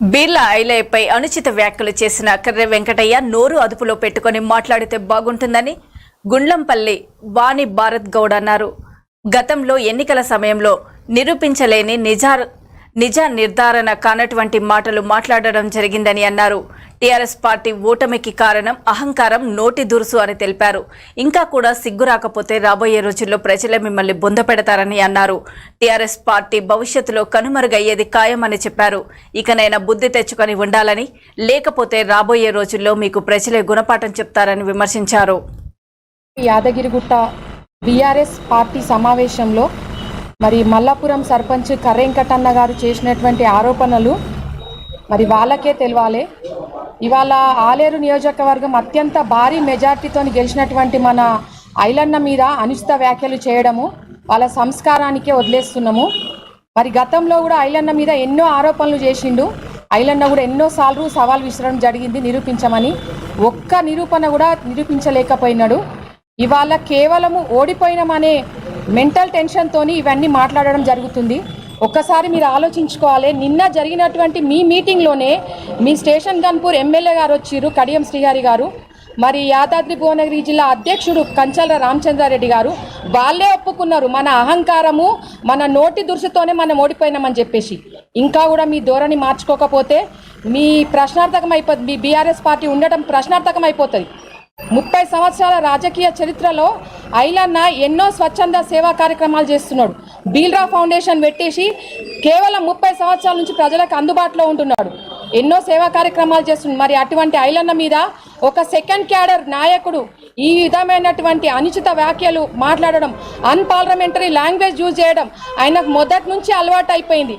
బీర్లా ఐలయ్యపై అనుచిత వ్యాఖ్యలు చేసిన కర్రె వెంకటయ్య నోరు అదుపులో పెట్టుకొని మాట్లాడితే బాగుంటుందని గుండ్లంపల్లి వాణి భారత్ గౌడ్ అన్నారు. గతంలో ఎన్నికల సమయంలో నిరూపించలేని నిజా నిజ నిర్ధారణ కానటువంటి మాటలు మాట్లాడడం జరిగిందని అన్నారు. టీఆర్ఎస్ పార్టీ ఓటమికి కారణం అహంకారం నోటి దురుసు అని తెలిపారు. ఇంకా కూడా సిగ్గు రాకపోతే రాబోయే రోజుల్లో ప్రజలే మిమ్మల్ని బొందపెడతారని అన్నారు. టీఆర్ఎస్ పార్టీ భవిష్యత్తులో కనుమరుగయ్యేది ఖాయమని చెప్పారు. ఇకనైనా బుద్ధి తెచ్చుకొని ఉండాలని లేకపోతే రాబోయే రోజుల్లో మీకు ప్రజలే గుణపాఠం చెప్తారని విమర్శించారు. యాదగిరిగుట్ట బీఆర్ఎస్ పార్టీ సమావేశంలో మరి మల్లాపురం సర్పంచ్ కర్రెంకటన్న గారు చేసినటువంటి ఆరోపణలు మరి వాళ్ళకే తెలవాలి. ఇవాళ ఆలేరు నియోజకవర్గం అత్యంత భారీ మెజార్టీతో గెలిచినటువంటి మన ఐలన్న మీద అనుచిత వ్యాఖ్యలు చేయడము వాళ్ళ సంస్కారానికే వదిలేస్తున్నాము. మరి గతంలో కూడా ఐలన్న మీద ఎన్నో ఆరోపణలు చేసిండు. ఐలన్న కూడా ఎన్నోసార్లు సవాల్ విసరడం జరిగింది నిరూపించమని. ఒక్క నిరూపణ కూడా నిరూపించలేకపోయినాడు. ఇవాళ కేవలము ఓడిపోయినామనే మెంటల్ టెన్షన్తోని ఇవన్నీ మాట్లాడడం జరుగుతుంది. ఒక్కసారి మీరు ఆలోచించుకోవాలి. నిన్న జరిగినటువంటి మీ మీటింగ్లోనే మీ స్టేషన్ గన్పూర్ ఎమ్మెల్యే గారు వచ్చిర్రు కడియం శ్రీహారి గారు. మరి యాదాద్రి భువనగిరి జిల్లా అధ్యక్షుడు కంచల రామచంద్రారెడ్డి గారు. వాళ్ళే ఒప్పుకున్నారు. మన అహంకారము మన నోటి దురుసుతోనే మనం ఓడిపోయినామని చెప్పేసి. ఇంకా కూడా మీ ధోరణి మార్చుకోకపోతే మీ ప్రశ్నార్థకం అయిపోతుంది మీ బీఆర్ఎస్ పార్టీ ఉండటం ప్రశ్నార్థకం అయిపోతుంది ముప్పై సంవత్సరాల రాజకీయ చరిత్రలో ఐలన్న ఎన్నో స్వచ్ఛంద సేవా కార్యక్రమాలు చేస్తున్నాడు. బీల్రా ఫౌండేషన్ పెట్టేసి కేవలం ముప్పై సంవత్సరాల నుంచి ప్రజలకు అందుబాటులో ఉంటున్నాడు. ఎన్నో సేవా కార్యక్రమాలు చేస్తున్నాడు. మరి అటువంటి ఐలన్న మీద ఒక సెకండ్ క్యాడర్ నాయకుడు ఈ విధమైనటువంటి అనుచిత వ్యాఖ్యలు మాట్లాడడం అన్పార్లమెంటరీ లాంగ్వేజ్ యూజ్ చేయడం ఆయనకు మొదటి నుంచి అలవాటు అయిపోయింది